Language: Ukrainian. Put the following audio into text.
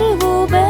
мереживо без кінця.